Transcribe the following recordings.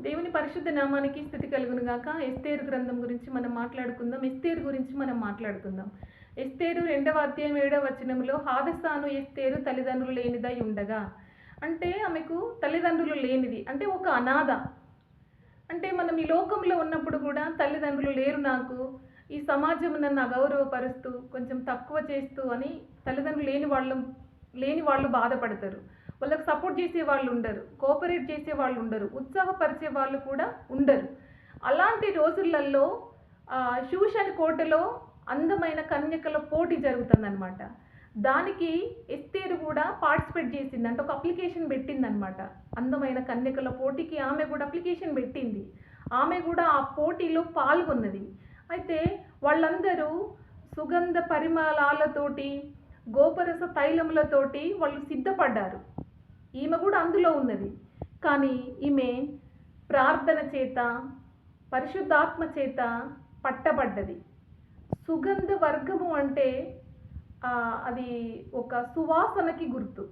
దేవుని పరిశుద్ధ నామానికి స్థితి కలుగును గాక. ఎస్తేరు గ్రంథం గురించి మనం మాట్లాడుకుందాం. ఎస్తేరు గురించి మనం మాట్లాడుకుందాం. ఎస్తేరు రెండవ అధ్యాయం ఏడవ వచనంలో హాదసాను ఎస్తేరు తల్లిదండ్రులు లేనిదై ఉండగా. అంటే ఆమెకు తల్లిదండ్రులు లేనిది అంటే ఒక అనాథ. అంటే మనం ఈ లోకంలో ఉన్నప్పుడు కూడా తల్లిదండ్రులు లేరు నాకు ఈ సమాజం నన్ను అగౌరవపరుస్తూ కొంచెం తక్కువ చేస్తూ అని తల్లిదండ్రులు లేని వాళ్ళు లేని వాళ్ళు బాధపడతారు. వాళ్ళకి సపోర్ట్ చేసే వాళ్ళు ఉండరు కోఆపరేట్ చేసే వాళ్ళు ఉండరు ఉత్సాహపరిచే వాళ్ళు కూడా ఉండరు. అలాంటి రోజులలో ఆ, శూషన్ కోటలో అందమైన కన్యకల పోటీ జరుగుతుందన్నమాట. దానికి ఎస్తేరు కూడా పార్టిసిపేట్ చేసింది అంటే ఒక అప్లికేషన్ పెట్టిందనమాట అందమైన కన్యకల పోటీకి ఆమె కూడా అప్లికేషన్ పెట్టింది. ఆమె కూడా ఆ పోటీలో పాల్గొన్నది. అయితే వాళ్ళందరూ సుగంధ పరిమళాలతోటి గోపరస తైలములతోటి వాళ్ళు సిద్ధపడ్డారు. ఈమె కూడా అందులో ఉన్నది. కానీ ఈమె ప్రార్థన చేత పరిశుద్ధాత్మ చేత పట్టబడ్డది. సుగంధ వర్గము అంటే అది ఒక సువాసనకి గుర్తు.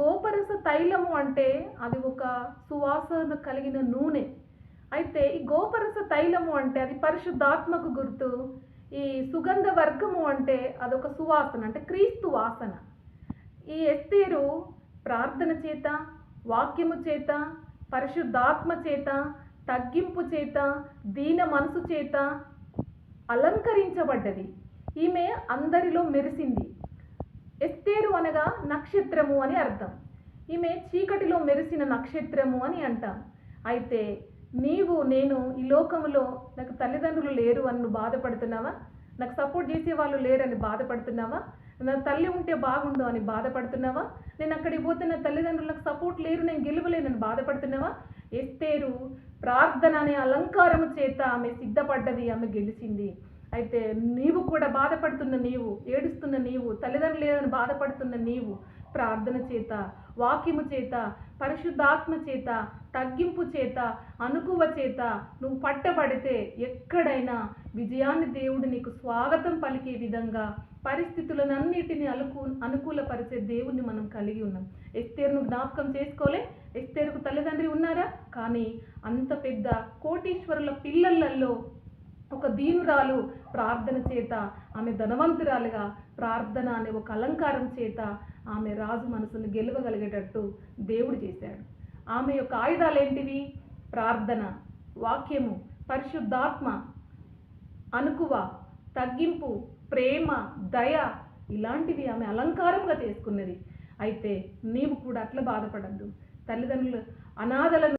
గోపరస తైలము అంటే అది ఒక సువాసన కలిగిన నూనె. అయితే ఈ గోపరస తైలము అంటే అది పరిశుద్ధాత్మకు గుర్తు. ఈ సుగంధ వర్గము అంటే అదొక సువాసన అంటే క్రీస్తు వాసన. ఈ ఎస్తేరు ప్రార్థన చేత వాక్యము చేత పరిశుద్ధాత్మ చేత తగ్గింపు చేత దీన మనసు చేత అలంకరించబడ్డది. ఈమె అందరిలో మెరిసింది. ఎస్తేరు అనగా నక్షత్రము అని అర్థం. ఈమె చీకటిలో మెరిసిన నక్షత్రము అని అంటాం. అయితే నీవు నేను ఈ లోకములో నాకు తల్లిదండ్రులు లేరు అని బాధపడుతున్నావా? నాకు సపోర్ట్ చేసే వాళ్ళు లేరని బాధపడుతున్నావా? నా తల్లి ఉంటే బాగుండు అని బాధపడుతున్నావా? నేను అక్కడికి పోతే నా తల్లిదండ్రులకు సపోర్ట్ లేరు నేను గెలవలేనని బాధపడుతున్నావా? ఎస్తేరు ప్రార్థన అనే అలంకారము చేత ఆమె సిద్ధపడ్డది ఆమె గెలిచింది. అయితే నీవు కూడా బాధపడుతున్న నీవు ఏడుస్తున్న నీవు తల్లిదండ్రులు లేదని బాధపడుతున్న నీవు ప్రార్థన చేత వాక్యము చేత పరిశుద్ధాత్మ చేత తగ్గింపు చేత అనుకువ చేత నువ్వు పట్టబడితే ఎక్కడైనా విజయాన్ని దేవుడు నీకు స్వాగతం పలికే విధంగా పరిస్థితులనన్నిటిని అనుకూ అనుకూలపరిచే దేవుణ్ణి మనం కలిగి ఉన్నాం. ఎస్తేరును జ్ఞాపకం చేసుకోలే. ఎస్తేరుకు తల్లిదండ్రి ఉన్నారా? కానీ అంత పెద్ద కోటీశ్వరుల పిల్లలలో ఒక దీనురాలు ప్రార్థన చేత ఆమె ధనవంతురాలుగా ప్రార్థన అనే ఒక అలంకారం చేత ఆమె రాజు మనసును గెలవగలిగేటట్టు దేవుడు చేశాడు. ఆమె యొక్క ఆయుధాలు ఏంటివి ప్రార్థన వాక్యము పరిశుద్ధాత్మ అనుకువ తగ్గింపు ప్రేమ దయ ఇలాంటివి ఆమె అలంకారంగా చేసుకున్నది. అయితే నీవు కూడా అట్లా బాధపడద్దు. తల్లిదండ్రులు అనాథలను